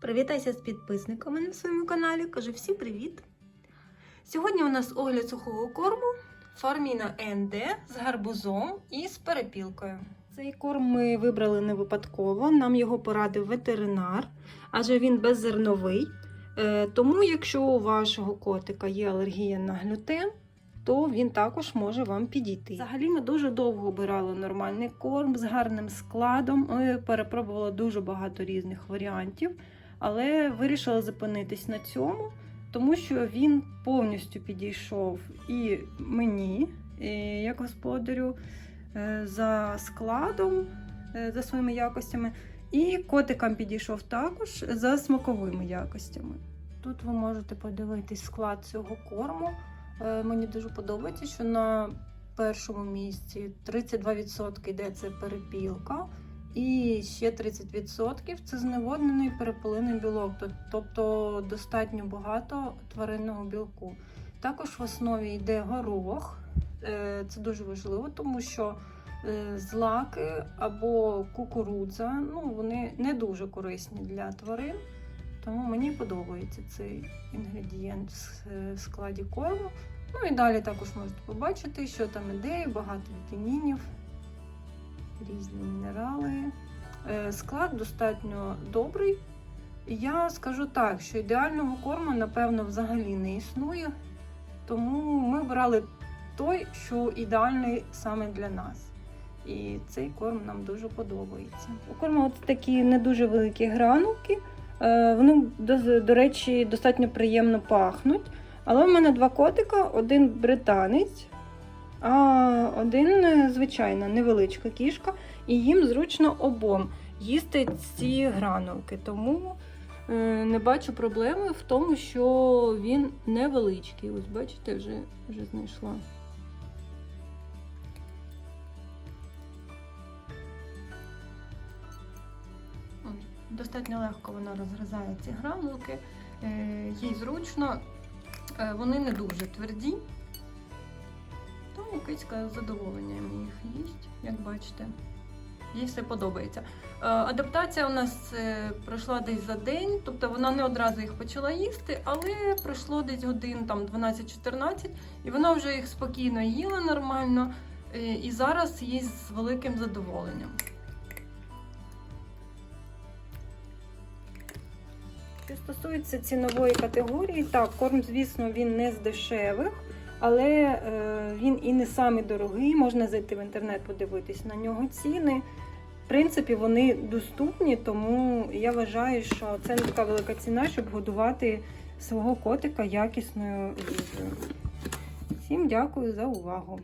Привітайся з підписниками на своєму каналі. Кажу всім привіт! Сьогодні у нас огляд сухого корму Фарміна НД з гарбузом і з перепілкою. Цей корм ми вибрали не випадково, нам його порадив ветеринар, адже він беззерновий. Е, Тому, якщо у вашого котика є алергія на глютен, то він також може вам підійти. Взагалі ми дуже довго обирали нормальний корм з гарним складом. Ми перепробували дуже багато різних варіантів, але вирішили зупинитись на цьому, тому що він повністю підійшов і мені, і як господарю, е, за складом, е, за своїми якостями, і котикам підійшов також за смаковими якостями. Тут ви можете подивитись склад цього корму. Е, Мені дуже подобається, що на першому місці 32% йде це перепілка, і ще 30% це зневоднений перепелиний білок, тобто достатньо багато тваринного білку. Також в основі йде горох. Е, Це дуже важливо, тому що е, злаки або кукурудза ну, вони не дуже корисні для тварин. Тому мені подобається цей інгредієнт в складі корму. Ну і далі також можете побачити, що там іде, багато вітамінів, різні мінерали. Е, Склад достатньо добрий. Я скажу так, що ідеального корму, напевно, взагалі не існує. Тому ми брали той, що ідеальний саме для нас. І цей корм нам дуже подобається. У корму от такі не дуже великі гранулки. Е, Вони, до, до речі, достатньо приємно пахнуть. Але в мене два котика: один британець, а один е, звичайна невеличка кішка, і їм зручно обом їсти ці гранулки. Тому е, не бачу проблеми в тому, що він невеличкий. Ось бачите, вже, вже знайшла. Достатньо легко вона розгризає ці гранулки, Е, їй зручно, вони не дуже тверді. Кицька з задоволенням їх їсть, як бачите. Їй все подобається. Е, Адаптація у нас е, пройшла десь за день, тобто вона не одразу їх почала їсти, але пройшло десь годин там 12-14, і вона вже їх спокійно їла нормально, е, і зараз їсть з великим задоволенням. Що стосується цінової категорії, так, корм, звісно, він не з дешевих, але е, він і не самий дорогий. Можна зайти в інтернет, подивитись на нього ціни. В принципі, вони доступні, тому я вважаю, що це не така велика ціна, щоб годувати свого котика якісною їжею. Всім дякую за увагу.